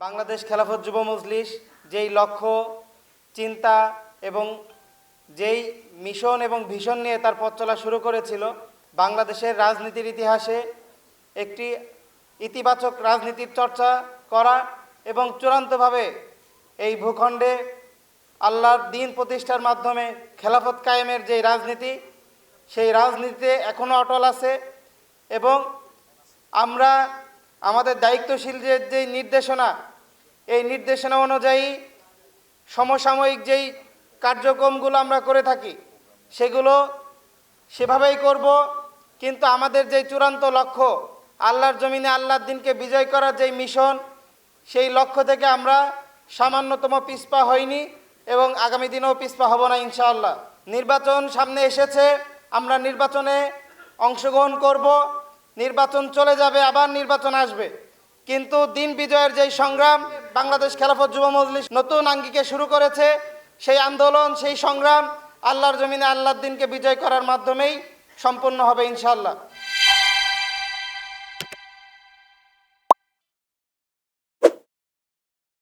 বাংলাদেশ খেলাফত যুব মজলিস যেই লক্ষ্য, চিন্তা এবং যেই মিশন এবং ভিশন নিয়ে তার পথ চলা শুরু করেছিল, বাংলাদেশের রাজনীতির ইতিহাসে একটি ইতিবাচক রাজনীতির চর্চা করা এবং চূড়ান্তভাবে এই ভূখণ্ডে আল্লাহর দিন প্রতিষ্ঠার মাধ্যমে খেলাফত কায়েমের যেই রাজনীতি, সেই রাজনীতিতে এখনও অটল আছে এবং আমরা আমাদের দায়িত্বশীল যে যেই নির্দেশনা, এই নির্দেশনা অনুযায়ী সমসাময়িক যেই কার্যক্রমগুলো আমরা করে থাকি, সেগুলো সেভাবেই করব। কিন্তু আমাদের যেই চূড়ান্ত লক্ষ্য, আল্লাহর জমিনে আল্লাহর দিনকে বিজয় করার যেই মিশন, সেই লক্ষ্য থেকে আমরা সামান্যতম পিছপা হইনি এবং আগামী দিনেও পিছপা হব না ইনশাআল্লাহ। নির্বাচন সামনে এসেছে, আমরা নির্বাচনে অংশগ্রহণ করব। নির্বাচন চলে যাবে, আবার নির্বাচন আসবে। কিন্তু দিন বিজয়ের যেই সংগ্রাম, বাংলাদেশ খেলাফত যুব মজলিস নতুন আঙ্গিকে শুরু করেছে, সেই আন্দোলন, সেই সংগ্রাম আল্লাহর জমিনে আল্লাহর দিনকে বিজয় করার মাধ্যমেই সম্পন্ন হবে ইনশাআল্লাহ।